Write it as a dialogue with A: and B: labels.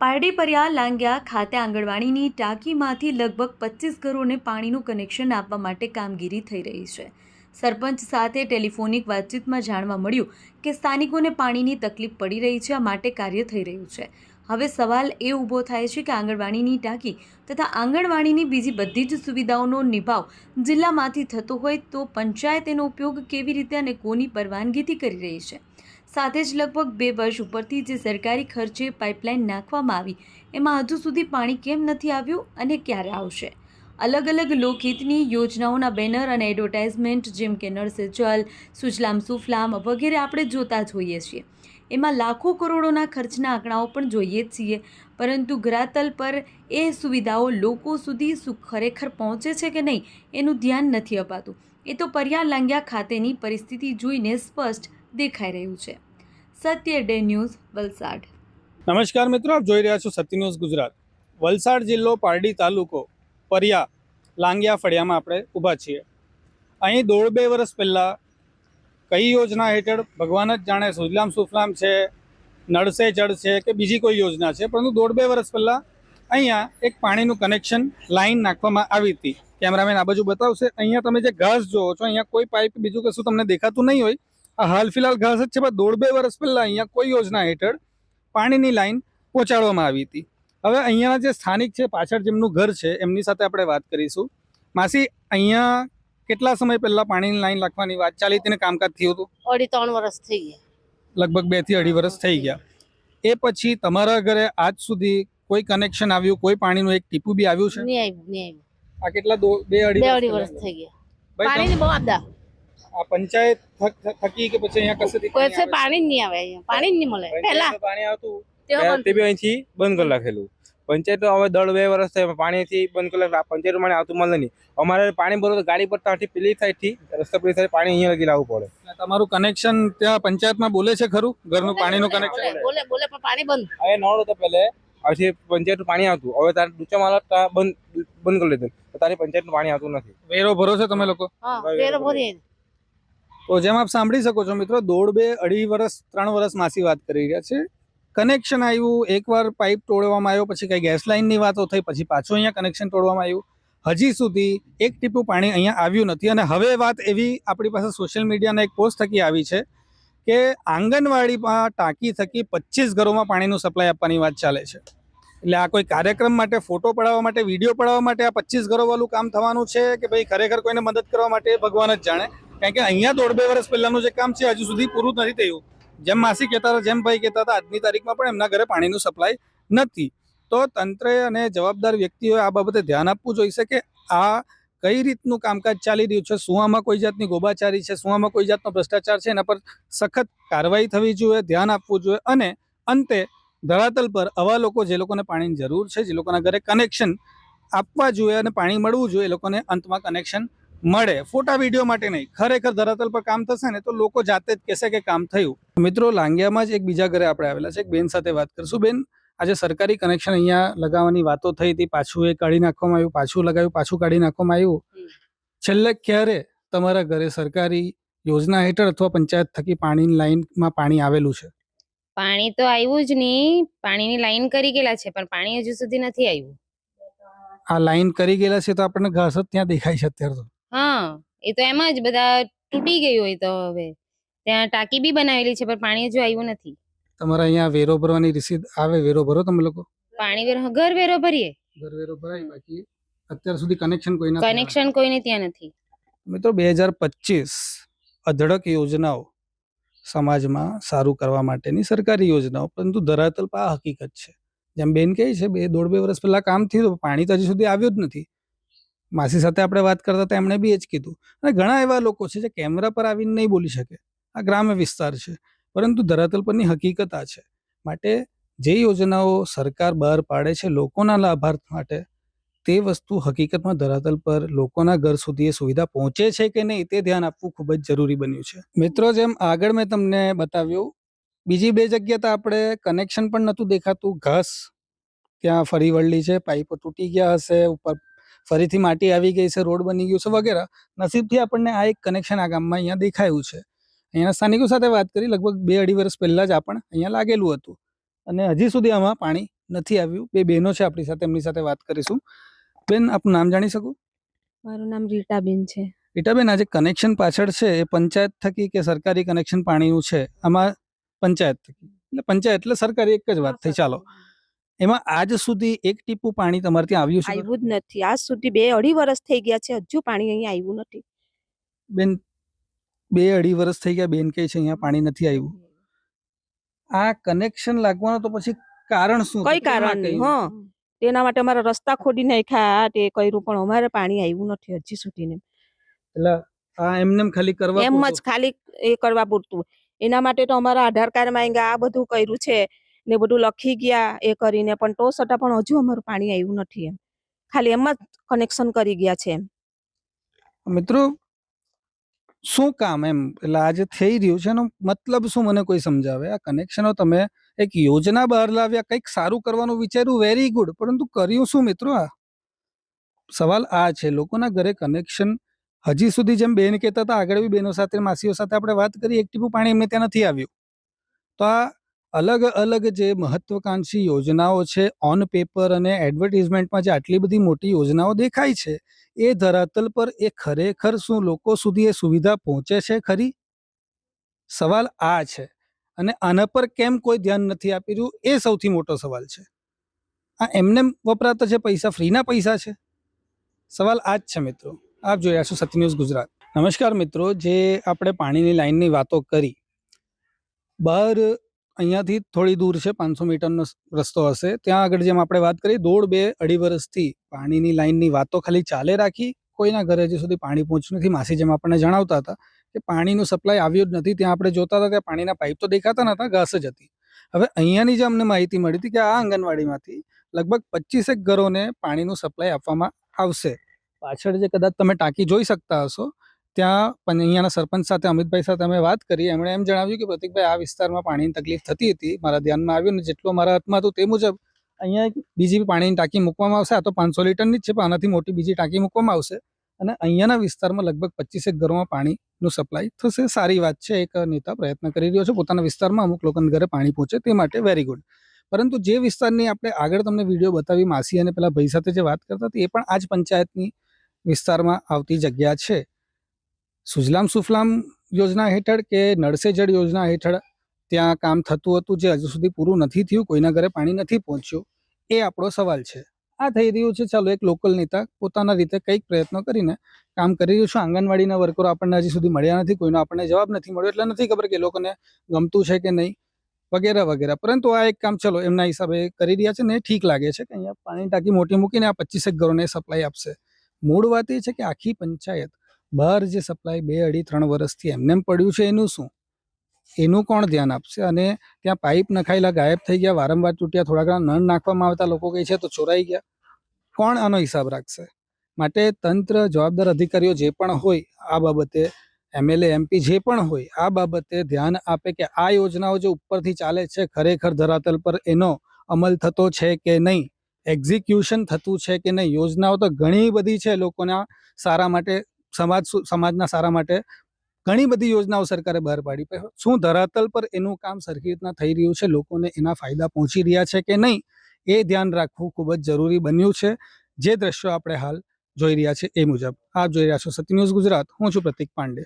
A: પારડીપરિયા લાંગ્યા ખાતે આંગણવાડીની ટાંકીમાંથી લગભગ પચીસ ઘરોને પાણીનું કનેક્શન આપવા માટે કામગીરી થઈ રહી છે. સરપંચ સાથે ટેલિફોનિક વાતચીતમાં જાણવા મળ્યું કે સ્થાનિકોને પાણીની તકલીફ પડી રહી છે, આ માટે કાર્ય થઈ રહ્યું છે. હવે સવાલ એ ઊભો થાય છે કે આંગણવાડીની ટાંકી તથા આંગણવાડીની બીજી બધી જ સુવિધાઓનો નિભાવ જિલ્લામાંથી થતો હોય તો પંચાયત એનો ઉપયોગ કેવી રીતે અને કોની પરવાનગીથી કરી રહી છે? સાથે જ લગભગ બે વર્ષ ઉપરથી જે સરકારી ખર્ચે પાઇપલાઇન નાખવામાં આવી, એમાં હજુ સુધી પાણી કેમ નથી આવ્યું અને ક્યારે આવશે? અલગ અલગ લોકહિતની યોજનાઓના બેનર અને એડવર્ટાઇઝમેન્ટ જેમ કે નળ સે જલ, સુજલામ સુફલામ વગેરે આપણે જોતા જ હોઈએ છીએ. એમાં લાખો કરોડોના ખર્ચના આંકડાઓ પણ જોઈએ જ છીએ, પરંતુ ગ્રાતલ પર એ સુવિધાઓ લોકો સુધી શું ખરેખર પહોંચે છે કે નહીં, એનું ધ્યાન નથી અપાતું. એ તો પર્યા લાંગ્યા ખાતેની પરિસ્થિતિ જોઈને સ્પષ્ટ દેખાઈ રહ્યું છે. Satya day news Valsad.
B: નમસ્કાર મિત્રો, આપ જોઈ રહ્યા છો સત્ય ન્યૂઝ ગુજરાત. વલસાડ જિલ્લો પારડી તાલુકો પરિયા, લાંગિયા ફળિયામાં આપણે ઊભા છીએ. અહીં દોઢ બે વર્ષ પહેલાં કઈ યોજના હેઠળ ભગવાન જ જાણે સુજલામ સુફલામ છે નળ સે જળ છે કે બીજી કોઈ યોજના છે, પરંતુ દોઢ બે વર્ષ પહેલાં અહીંયા એક પાણીનું કનેક્શન લાઈન નાખવામાં આવી હતી. કેમેરામેન આ બાજુ બતાવશે. અહીંયા તમે જે ઘાસ જોવો છો, અહીંયા કોઈ પાઇપ બીજું કશું તમને દેખાતું નહીં હોય આ હાલ ફિલહાલ ઘાસ જ છે પણ દોઢ બે વર્ષ પહેલાં અહીંયા કોઈ યોજના હેઠળ પાણીની લાઈન પહોંચાડવામાં આવી હતી. હવે અહીંયાના જે સ્થાનિક છે પાછળ જેમનું ઘર છે એમની સાથે આપણે વાત કરીશું. માસી અહીંયા કેટલા સમય પહેલા પાણીની લાઈન લાખવાની વાત ચાલી હતી કામકાજ થયું હતું?
C: અઢી ત્રણ વર્ષ થઈ ગયા.
B: લગભગ બેથી અઢી વર્ષ થઈ ગયા. એ પછી તમારા ઘરે આજ સુધી કોઈ કનેક્શન આવ્યું? કોઈ પાણીનું એક ટીપું બી આવ્યું છે? આ કેટલા બે અઢી વર્ષ
C: થઈ ગયા. પાણીની બહુ આપદા
B: આ પંચાયત થક- કે પછી અહીંયા કસેથી
C: કોઈ છે
B: પાણી
C: જ નહીં આવે અહીંયા. પાણી જ નહીં મળે. પહેલા.
D: પાણી આવતું. તે બી અહીંથી બંધ કરી રાખેલું પંચાયત તો હવે દર બે વર્ષ થાય પાણીથી બંધ કરી રાખે પંચાયત પાણી આવતું મળે નહીં. અમારે પાણી ભરવું તો ગાડી પર ત્યાંથી પેલી સાઈડથી રસ્તા પેલી સાઈડ પાણી અહીંયા લગી લાવવું પડે.
B: તમારું કનેક્શન ત્યાં પંચાયતમાં બોલે છે ખરું? ઘરનું પાણીનું કનેક્શન
C: બોલે બોલે પણ પાણી બંધ.
D: હવે નળ હતો પહેલે. પછી પંચાયતનું પાણી આવતું. હવે તારે ડૂચા માલ ત્યાં બંધ બંધ કરી લીધું તારી પંચાયતનું પાણી આવતું નથી.
B: વેરો ભરો છો તમે લોકો?
C: હા વેરો ભરીએ.
B: તો જેમ આપ સાંભળી શકો છો મિત્રો, દોઢ બે અઢી વર્ષ ત્રણ વર્ષ માસી વાત કરી રહ્યા છે. કનેક્શન આવ્યું, એકવાર પાઇપ તોડવામાં આવ્યો, પછી કઈ ગેસ લાઇનની વાતો થઈ, પછી પાછું અહીંયા કનેક્શન તોડવામાં આવ્યું. હજી સુધી એક ટીપું પાણી અહીંયા આવ્યું નથી અને હવે વાત એવી આપણી પાસે સોશિયલ મીડિયાના એક પોસ્ટ થકી આવી છે કે આંગણવાડીમાં ટાંકી થકી પચીસ ઘરોમાં પાણીનું સપ્લાય આપવાની વાત ચાલે છે. એટલે આ કોઈ કાર્યક્રમ માટે ફોટો પડાવવા માટે વીડિયો પડાવવા માટે આ પચીસ ઘરોવાળું કામ થવાનું છે કે ભાઈ ખરેખર કોઈને મદદ કરવા માટે ભગવાન જ જાણે? કારણ કે અહીંયા દોઢ બે વર્ષ પહેલાનું જે કામ છે, હજુ સુધી પૂરું નથી થયું. જેમ માસી કહેતા હતા, જેમ ભાઈ કહેતા હતા, આજની તારીખમાં પણ એમના ઘરે પાણીનું સપ્લાય નથી. તો તંત્રે અને જવાબદાર વ્યક્તિઓએ આ બાબતે ધ્યાન આપવું જોઈશે કે આ કઈ રીતનું કામકાજ ચાલી રહ્યું છે, શું આમાં કોઈ જાતની ગોબાચારી છે, શું આમાં કોઈ જાતનો ભ્રષ્ટાચાર છે, એના પર સખત કાર્યવાહી થવી જોઈએ, ધ્યાન આપવું જોઈએ અને અંતે ધરાતલ પર આવા લોકો, જે લોકોને પાણીની જરૂર છે, જે લોકોના ઘરે કનેક્શન આપવા જોઈએ અને પાણી મળવું જોઈએ, એ લોકોને અંતમાં કનેક્શન મળે. ફોટા વીડિયો માટે નહીં. ખરેખર ધરાતલ પર કામ થશે ને તો લોકો જાતે જ કહેશે કે કામ થયું. મિત્રો લાંગિયામાં જ એક બીજા ઘરે આપણે આવેલા છે. એક બેન સાથે વાત કરશું. બેન આજે સરકારી કનેક્શન અહીંયા લગાવવાની વાતો થઈ હતી. પાછું એ કાઢી નાખવામાં આવ્યું પાછું લગાવ્યું પાછું કાઢી નાખવામાં આવ્યું. છેલ્લે ક્યારે તમારા ઘરે સરકારી યોજના હેઠળ અથવા પંચાયત થકી પાણીની લાઈનમાં પાણી આવેલું છે?
E: પાણી તો આવ્યું જ નહીં. પાણીની લાઈન કરી ગયેલા છે પણ પાણી હજુ સુધી નથી આવ્યું.
B: આ લાઈન કરી ગયેલા છે તો આપણને ઘાસ જ ત્યાં દેખાય છે અત્યારે તો.
E: હા એ તો એમ જ બધા તૂટી ગયું હોય તો હવે. ત્યાં ટાંકી બી બનાવેલી છે પણ પાણી હજુ આવ્યું નથી.
B: તમારા અહીંયા વેરો ભરવાની રિસીદ આવે વેરો ભરો તમે લોકો?
E: પાણી વેરો ઘર વેરો ભરીએ.
B: ઘર વેરો ભરાય બાકી અત્યાર સુધી કનેક્શન કોઈ નથી આવ્યું.
E: કનેક્શન કોઈને ત્યાં નથી.
B: મિત્રો બે હજાર પચીસ અધડક યોજનાઓ સમાજમાં સારું કરવા માટેની સરકારી યોજનાઓ પરંતુ ધરાતલ પર આ હકીકત છે. જેમ બેન કહે છે બે દોઢ બે વર્ષ પહેલા કામ થયું પાણી તો હજી સુધી આવ્યું જ નથી. માસી સાથે આપણે વાત કરતા હતા, એમણે બી એ જ કીધું. અને ઘણા એવા લોકો છે જે કેમેરા પર આવીને નહીં બોલી શકે. આ ગ્રામ્ય વિસ્તાર છે. પરંતુ ધરાતલ પરની હકીકત આ છે. માટે જે યોજનાઓ સરકાર બહાર પાડે છે લોકોના લાભાર્થ માટે, તે વસ્તુ હકીકતમાં ધરાતલ પર લોકોના ઘર સુધી એ સુવિધા પહોંચે છે કે નહીં, તે ધ્યાન આપવું ખૂબ જ જરૂરી બન્યું છે. મિત્રો, જેમ આગળ મેં તમને બતાવ્યું, બીજી બે જગ્યા તો આપણે કનેક્શન પણ નહોતું દેખાતું. ઘાસ ત્યાં ફરી વળલી છે, પાઇપો તૂટી ગયા હશે, ઉપર ફરીથી માટી આવી ગઈ છે રોડ બની ગયું છે વગેરે નસીબથી આપણને આ એક કનેક્શન આ ગામમાં અહીંયા દેખાયું છે. અહીંયાના સ્થાનિકો સાથે વાત કરી લગભગ બે અઢી વર્ષ પહેલાં જ આપણ અહીંયા લાગેલું હતું. અને હજી સુધી આમાં પાણી નથી આવ્યું. બે બહેનો છે આપણી સાથે એમની સાથે વાત કરીશું. બેન આપનું નામ જાણી શકું?
F: મારું નામ રીટાબેન છે.
B: રીટાબેન આજે કનેક્શન પાછળ છે એ પંચાયત થકી કે સરકારી કનેક્શન પાણીનું છે? આમાં પંચાયત થકી. એટલે પંચાયત એટલે સરકારી એક જ વાત થઈ ચાલો. એમાં આજ સુધી એક ટીપું પાણી તમારે ત્યાં આવ્યું છે?
F: આવ્યું જ નથી. આજ સુધી બે અઢી વર્ષ થઈ ગયા છે. હજુ પાણી અહીંયા આવ્યું નથી.
B: બેન બે અઢી વર્ષ થઈ ગયા બેન કહે છે અહીંયા પાણી નથી આવ્યું. આ કનેક્શન લાગવાનું તો પછી કારણ શું
F: કઈ કારણ? નહીં? હા. તેના માટે અમારા રસ્તા ખોદી નાખ્યા. આ તે કર્યું પણ અમારે પાણી આવ્યું નથી હજી સુધી ને.
B: એટલે આ એમને ખાલી કરવા
F: એમ જ ખાલી એ કરવા પૂરતું. એના માટે તો અમારા આધાર કાર્ડ માંગ્યા આ બધું કર્યું છે. ને બધું લખી ગયા, એ કરીને પણ તો છતાં પણ હજુ અમારું પાણી આવ્યું નથી એમ. ખાલી એમ જ કનેક્શન કરી ગયા છે એમ.
B: મિત્રો, શું કામ એમ? એટલે આજે થઈ રહ્યું છે એનો મતલબ શું મને કોઈ સમજાવે? આ કનેક્શનો તમે એક યોજના બહાર લાવ્યા, કંઈક સારું કરવાનું વિચાર્યું વેરી ગુડ પરંતુ કર્યું શું મિત્રો આ? સવાલ આ છે, લોકોના ઘરે કનેક્શન હજી સુધી જેમ બેન કહેતા હતા, આગળ બી બહેનો સાથે, માસીઓ સાથે આપણે વાત કરી, એક ટીપું પાણી એમને ત્યાં નથી આવ્યું. તો આ અલગ અલગ જે મહત્વકાંક્ષી યોજનાઓ છે ઓન પેપર અને એડવર્ટિઝમેન્ટમાં જે આટલી બધી મોટી યોજનાઓ દેખાય છે, એ ધરાતલ પર એ ખરેખર શું લોકો સુધી એ સુવિધા પહોંચે છે ખરી? સવાલ આ છે. અને આના પર કેમ કોઈ ધ્યાન નથી આપી રહ્યું એ સૌથી મોટો સવાલ છે. આ એમને વપરાતા છે પૈસા, ફ્રીના પૈસા છે? સવાલ આ જ છે મિત્રો. આપ રહ્યા છો સત્ય ગુજરાત. નમસ્કાર મિત્રો, જે આપણે પાણીની લાઈનની વાતો કરી બહાર અહીંયાથી થોડી દૂર છે, પાંચસો મીટરનો રસ્તો હશે. ત્યાં આગળ જેમ આપણે વાત કરી, દોઢ બે અઢી વર્ષથી પાણીની લાઇનની વાતો ખાલી ચાલે રાખી કોઈના ઘરે હજી સુધી પાણી પહોંચ્યું નથી. માસી જેમ આપણને જણાવતા હતા કે પાણીનું સપ્લાય આવ્યું જ નથી. ત્યાં આપણે જોતા હતા ત્યાં પાણીના પાઇપ તો દેખાતા નતા ઘાસ જ હતી. હવે અહીંયાની જે અમને માહિતી મળી હતી કે આ આંગણવાડીમાંથી લગભગ પચીસેક ઘરોને પાણીનું સપ્લાય આપવામાં આવશે. પાછળ જે કદાચ તમે ટાંકી જોઈ શકતા હશો ત્યાં પણ અહીંયાના સરપંચ સાથે, અમિતભાઈ સાથે અમે વાત કરી. એમણે એમ જણાવ્યું કે પ્રતિકભાઈ, આ વિસ્તારમાં પાણીની તકલીફ થતી હતી. મારા ધ્યાનમાં આવ્યું ને જેટલું મારા હાથમાં હતું તે મુજબ અહીંયા એક બીજી પાણીની ટાંકી મૂકવામાં આવશે. આ તો પાંચસો લીટરની જ છે, પણ આનાથી મોટી બીજી ટાંકી મૂકવામાં આવશે. અને અહીંયાના વિસ્તારમાં લગભગ પચીસેક ઘરોમાં પાણીનું સપ્લાય થશે. સારી વાત છે, એક નેતા પ્રયત્ન કરી રહ્યો છે. પોતાના વિસ્તારમાં અમુક લોકોના ઘરે પાણી પહોંચે તે માટે વેરી ગુડ પરંતુ જે વિસ્તારની આપણે આગળ તમને વીડિયો બતાવી, માસી અને પેલા ભાઈ સાથે જે વાત કરતા હતી, એ પણ આ જ પંચાયતની વિસ્તારમાં આવતી જગ્યા છે. સુજલામ સુફલામ યોજના હેઠળ કે નળસે જળ યોજના હેઠળ ત્યાં કામ થતું હતું જે હજુ સુધી પૂરું નથી થયું, કોઈના ઘરે પાણી નથી પહોંચ્યું, એ આપણો સવાલ છે. આ થઈ રહ્યું છે. ચાલો એક લોકલ નેતા પોતાના રીતે કંઈક પ્રયત્નો કરીને કામ કરી રહ્યું છે. આંગણવાડીના વર્કરો આપણને હજી સુધી મળ્યા નથી. કોઈનો આપણને જવાબ નથી મળ્યો. એટલે નથી ખબર કે લોકોને ગમતું છે કે નહીં, વગેરે વગેરે. પરંતુ આ એક કામ ચલો એમના હિસાબે કરી રહ્યા છે ને ઠીક લાગે છે કે અહીંયા પાણી ટાંકી મોટી મૂકીને આ પચીસેક ઘરોને સપ્લાય આપશે. મૂળ વાત એ છે કે આખી પંચાયત બહાર જે સપ્લાય બે અઢી ત્રણ વર્ષથી એમનેમ પડ્યું છે, એનું શું? એનું કોણ ધ્યાન આપશે? અને ત્યાં પાઇપ નખાયેલા ગાયબ થઈ ગયા, વારંવાર તૂટ્યા, થોડા ઘણા નળ નાખવામાં આવતા લોકો કહે છે તો ચોરાઈ ગયા. કોણ આનો હિસાબ રાખશે? માટે તંત્ર, જવાબદાર અધિકારીઓ જે પણ હોય, આ બાબતે એમએલએ, એમપી જે પણ હોય, આ બાબતે ધ્યાન આપે કે આ યોજનાઓ જે ઉપરથી ચાલે છે, ખરેખર ધરાતલ પર એનો અમલ થતો છે કે નહીં? એક્ઝિક્યુશન થતું છે કે નહીં? યોજનાઓ તો ઘણી બધી છે લોકોના સારા માટે સમાજ સમાજના સારા માટે ઘણી બધી યોજનાઓ સરકારે બહાર પાડી શું ધરાતલ પર એનું કામ સરખી રીતના થઈ રહ્યું છે? લોકોને એના ફાયદા પહોંચી રહ્યા છે કે નહીં? એ ધ્યાન રાખવું ખૂબ જ જરૂરી બન્યું છે. જે દ્રશ્યો આપણે હાલ જોઈ રહ્યા છે એ મુજબ. આપ જોઈ રહ્યા છો સત્ય ન્યૂઝ ગુજરાત. હું છું પ્રતિક પાંડે.